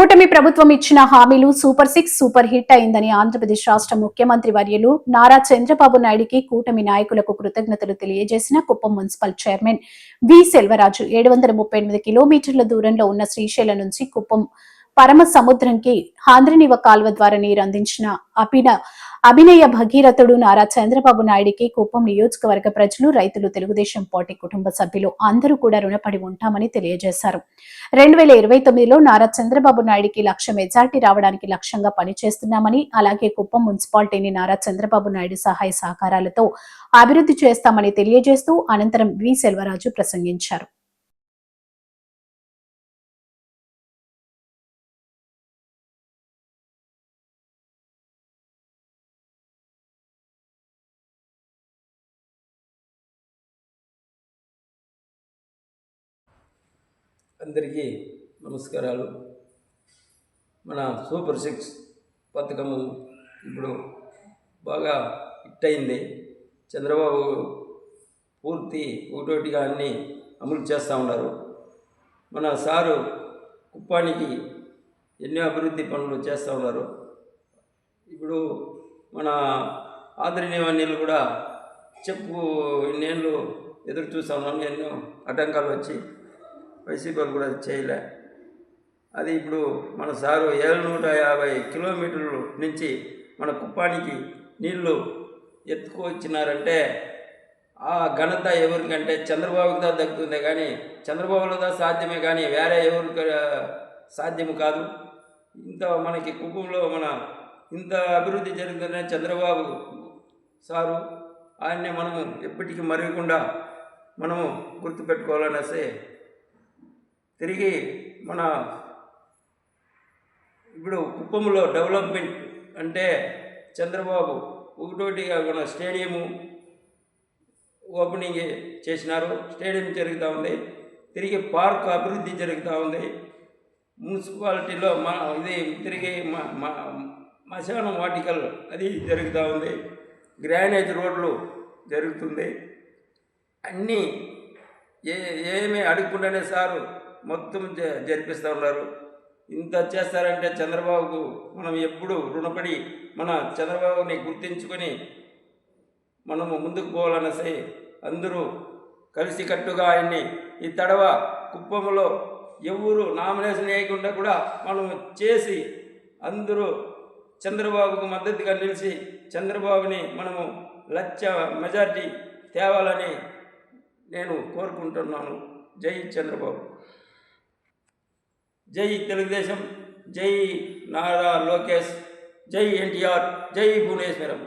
కూటమి ప్రభుత్వం ఇచ్చిన హామీలు సూపర్ సిక్స్ సూపర్ హిట్ అయిందని ఆంధ్రప్రదేశ్ రాష్ట్ర ముఖ్యమంత్రి వర్యులు నారా చంద్రబాబు నాయుడికి కూటమి నాయకులకు కృతజ్ఞతలు తెలియజేసిన Kuppam municipal chairman V Selvaraju. ఏడు వందల ముప్పై ఎనిమిది కిలోమీటర్ల దూరంలో ఉన్న శ్రీశైలం నుంచి కుప్పం పరమ సముద్రంకి హాంద్రనివ కాల్వ ద్వారా నీరు అందించిన అభిన అభినయ భగీరథుడు నారా చంద్రబాబు నాయుడికి కుప్పం నియోజకవర్గ ప్రజలు రైతులు తెలుగుదేశం పార్టీ కుటుంబ సభ్యులు అందరూ కూడా రుణపడి ఉంటామని తెలియజేశారు. రెండు వేల ఇరవై తొమ్మిదిలో నారా చంద్రబాబు నాయుడికి లక్ష మెజార్టీ రావడానికి లక్ష్యంగా పనిచేస్తున్నామని అలాగే కుప్పం మున్సిపాలిటీని నారా చంద్రబాబు నాయుడు సహాయ సహకారాలతో అభివృద్ధి చేస్తామని తెలియజేస్తూ అనంతరం వి. సెల్వరాజు ప్రసంగించారు. అందరికీ నమస్కారాలు. మన సూపర్ సిక్స్ పథకము ఇప్పుడు బాగా హిట్ అయింది. చంద్రబాబు పూర్తి ఒకటోటిగా అన్ని అమలు చేస్తూ ఉన్నారు. మన సారు కుప్పానికి ఎన్నో అభివృద్ధి పనులు చేస్తూ ఉన్నారు. ఇప్పుడు మన ఆదరణీయవాణ్యులు కూడా చెప్పు ఇన్నేళ్ళు ఎదురు చూస్తూ ఉన్నాను ఎన్నో ఆటంకాలు వచ్చి వైసీపీ వాళ్ళు కూడా చేయలే. అది ఇప్పుడు మన సారు ఏడు నూట యాభై కిలోమీటర్ల నుంచి మన కుప్పానికి నీళ్ళు ఎత్తుకొచ్చినారంటే ఆ ఘనత ఎవరికంటే చంద్రబాబుకి దా దక్కుతుందే కానీ చంద్రబాబులో దా సాధ్యమే కానీ వేరే ఎవరికి సాధ్యము కాదు. ఇంత మనకి కుప్పంలో మన ఇంత అభివృద్ధి జరుగుతుందనే చంద్రబాబు సారు ఆయన్నే మనము ఎప్పటికీ మరవకుండా మనము గుర్తుపెట్టుకోవాలనేసి తిరిగి మన ఇప్పుడు కుప్పంలో డెవలప్మెంట్ అంటే చంద్రబాబు ఒకటోటిగా మన స్టేడియము ఓపెనింగ్ చేసినారు. స్టేడియం జరుగుతూ ఉంది. తిరిగి పార్క్ అభివృద్ధి జరుగుతూ ఉంది. మున్సిపాలిటీలో మా ఇది తిరిగి మా మా మశానం వాటికల్ అది జరుగుతూ ఉంది. గ్రానేజ్ రోడ్లు జరుగుతుంది. అన్నీ ఏ ఏమీ అడగకుండానే సారు మొత్తం జ జరిపిస్తూ ఉన్నారు. ఇంత చేస్తారంటే చంద్రబాబుకు మనం ఎప్పుడు రుణపడి మన చంద్రబాబుని గుర్తించుకొని మనము ముందుకు పోవాలనేసి అందరూ కలిసికట్టుగా ఆయన్ని ఈ తడవ కుప్పంలో ఎవరు నామినేషన్ వేయకుండా కూడా మనం చేసి అందరూ చంద్రబాబుకు మద్దతుగా నిలిచి చంద్రబాబుని మనము లక్ష మెజార్టీ తేవాలని నేను కోరుకుంటున్నాను. జై చంద్రబాబు. జై తెలుగుదేశం జై నారా లోకేష్ జై ఎన్టీఆర్ జై భువనేశ్వరం